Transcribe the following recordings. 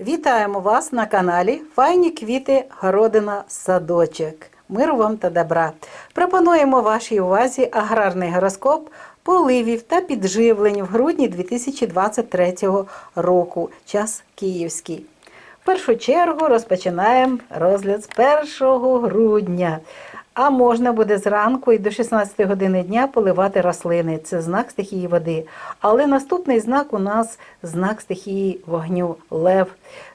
Вітаємо вас на каналі Файні квіти, городина, садочок. Миру вам та добра. Пропонуємо вашій увазі аграрний гороскоп поливів та підживлень в грудні 2023 року. Час київський. В першу чергу розпочинаємо розгляд з 1 грудня. А можна буде зранку і до 16 години дня поливати рослини. Це знак стихії води. Але наступний знак у нас знак стихії вогню лев.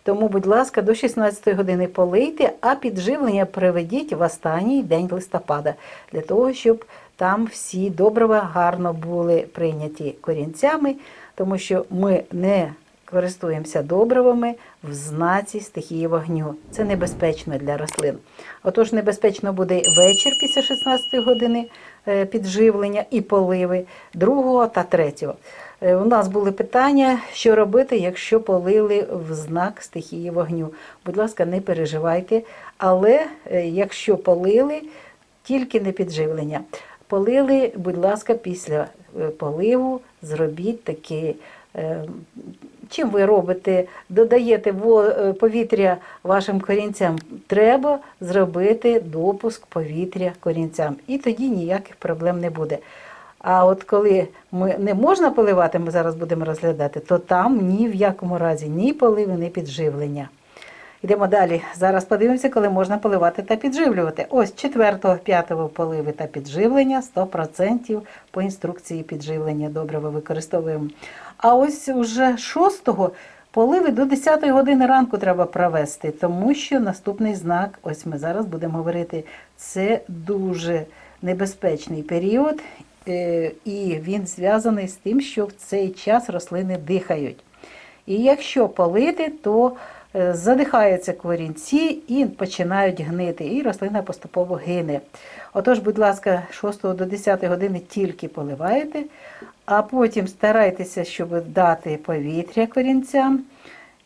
Тому, будь ласка, до 16 години полийте, а підживлення приведіть в останній день листопада для того, щоб там всі добрива гарно були прийняті корінцями, тому що ми не користуємося добривами в знаці стихії вогню. Це небезпечно для рослин. Отож, небезпечно буде вечір після 16 години е, підживлення і поливи другого та третього. Е, У нас були питання, що робити, якщо полили в знак стихії вогню. Будь ласка, не переживайте, але е, якщо полили, тільки не підживлення. Полили, будь ласка, після поливу зробіть такі. Чим ви робите, додаєте е, повітря вашим корінцям, треба зробити допуск повітря корінцям. І тоді ніяких проблем не буде. А от коли ми не можна поливати, ми зараз будемо розглядати, то там ні в якому разі ні поливи, ні підживлення. Йдемо далі. Зараз подивимося, коли можна поливати та підживлювати. Ось 4-5 поливи та підживлення 100% по інструкції підживлення. Добре, ви використовуємо. А ось уже 6-го поливи до 10 години ранку треба провести, тому що наступний знак, ось ми зараз будемо говорити, це дуже небезпечний період, е, і він зв'язаний з тим, що в цей час рослини дихають. І якщо полити, то задихаються корінці і починають гнити, і рослина поступово гине. Отож, будь ласка, 6 до 10 години тільки поливаєте, а потім старайтеся, щоб дати повітря корінцям.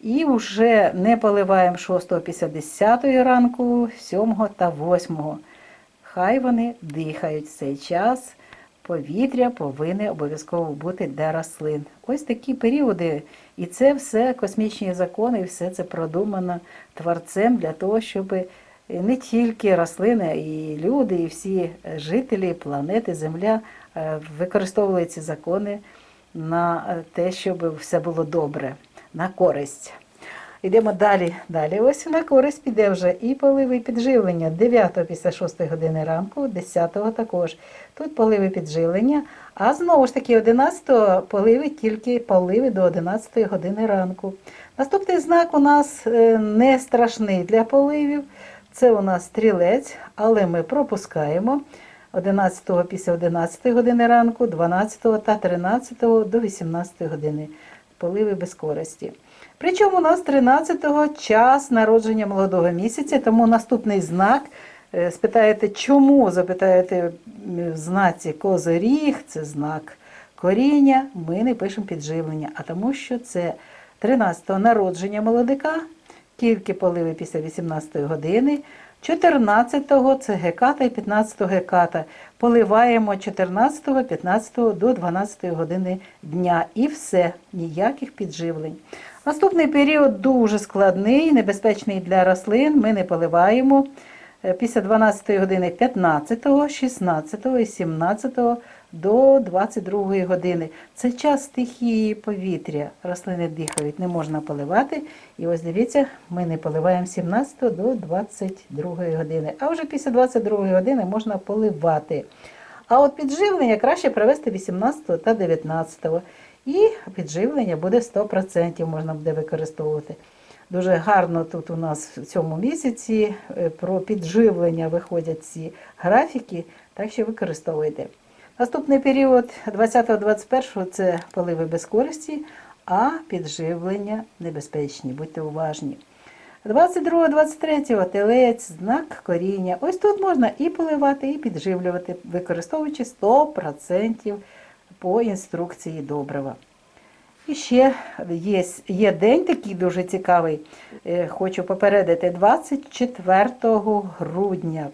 І вже не поливаємо 6 після 10 ранку, 7 та 8. Хай вони дихають в цей час. Повітря повинне обов'язково бути для рослин. Ось такі періоди. І це все космічні закони, і все це продумано творцем для того, щоб не тільки рослини, і люди, і всі жителі планети Земля е, використовували ці закони на е, те, щоб все було добре, на користь. Йдемо далі. Далі ось на користь піде вже і поливи, підживлення. 9 після 6 години ранку, 10 також. Тут поливи підживлення, а знову ж таки 11 поливи тільки поливи до 11 години ранку. Наступний знак у нас е, не страшний для поливів. Це у нас стрілець, але ми пропускаємо 11 після 11 години ранку, 12 та 13 до 18 години. Поливи без користі. Причому у нас 13-го час народження молодого місяця, тому наступний знак. е, Спитаєте, чому? Запитаєте в знаці козоріг, це знак коріння, ми не пишемо підживлення, а тому що це 13-го народження молодика, тільки поливи після 18-ї години. 14-го це геката і 15-го геката. Поливаємо 14, 15 до 12 години дня. І все, ніяких підживлень. Наступний період дуже складний, небезпечний для рослин. Ми не поливаємо. Е, Після 12 години 15, 16 і 17 до 22 години. Це час стихії повітря. Рослини дихають, не можна поливати. І ось дивіться, ми не поливаємо 17 до 22 години. А вже після 22 години можна поливати. А от підживлення краще провести 18 та 19. І підживлення буде 100% можна буде використовувати. Дуже гарно тут у нас в цьому місяці е, про підживлення виходять ці графіки, так що використовуйте. Наступний період 20-21 це поливи без користі, а підживлення небезпечні, будьте уважні. 22-23 телець, знак коріння. Ось тут можна і поливати, і підживлювати, використовуючи 100% по інструкції добрива. І ще є, є день такий дуже цікавий. е, Хочу попередити 24 грудня.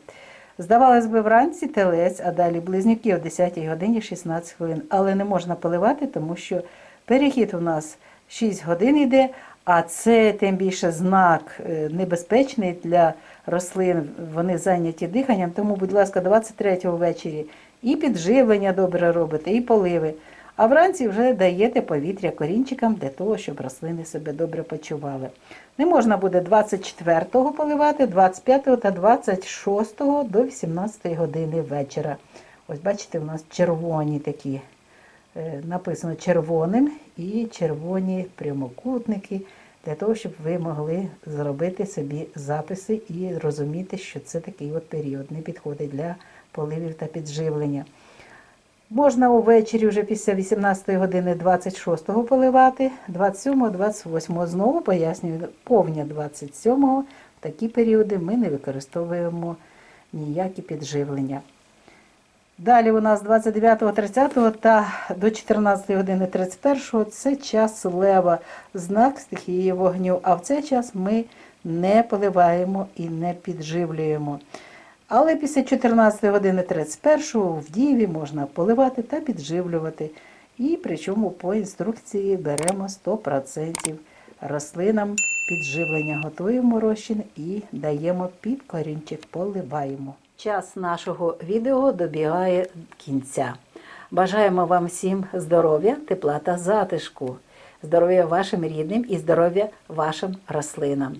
Здавалось би, вранці телець, а далі близнюки о 10 годині 16 хвилин. Але не можна поливати, тому що перехід у нас 6 годин йде, А це тим більше знак е, небезпечний для рослин. Вони зайняті диханням. Тому, будь ласка, 23-го ввечері і підживлення добре робите, і поливи. А вранці вже даєте повітря корінчикам для того, щоб рослини себе добре почували. Не можна буде 24-го поливати, 25-го та 26-го до 18 години вечора. Ось бачите, у нас червоні такі, е, написано червоним і червоні прямокутники, для того, щоб ви могли зробити собі записи і розуміти, що це такий от період не підходить для поливів та підживлення. Можна увечері вже після 18 години 26-го поливати, 27-го, 28-го. Знову пояснюю, повня 27-го. В такі періоди ми не використовуємо ніякі підживлення. Далі у нас 29, 30 та до 14 години 31 це час лева, знак стихії вогню. А в цей час ми не поливаємо і не підживлюємо. Але після 14 години 31 в Дієві можна поливати та підживлювати. І причому по інструкції беремо 100% рослинам підживлення. Готуємо розчин і даємо під корінчик, поливаємо. Час нашого відео добігає кінця. Бажаємо вам всім здоров'я, тепла та затишку, здоров'я вашим рідним і здоров'я вашим рослинам.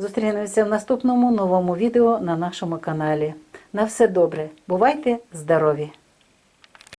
Зустрінемося в наступному новому відео на нашому каналі. На все добре. Бувайте здорові!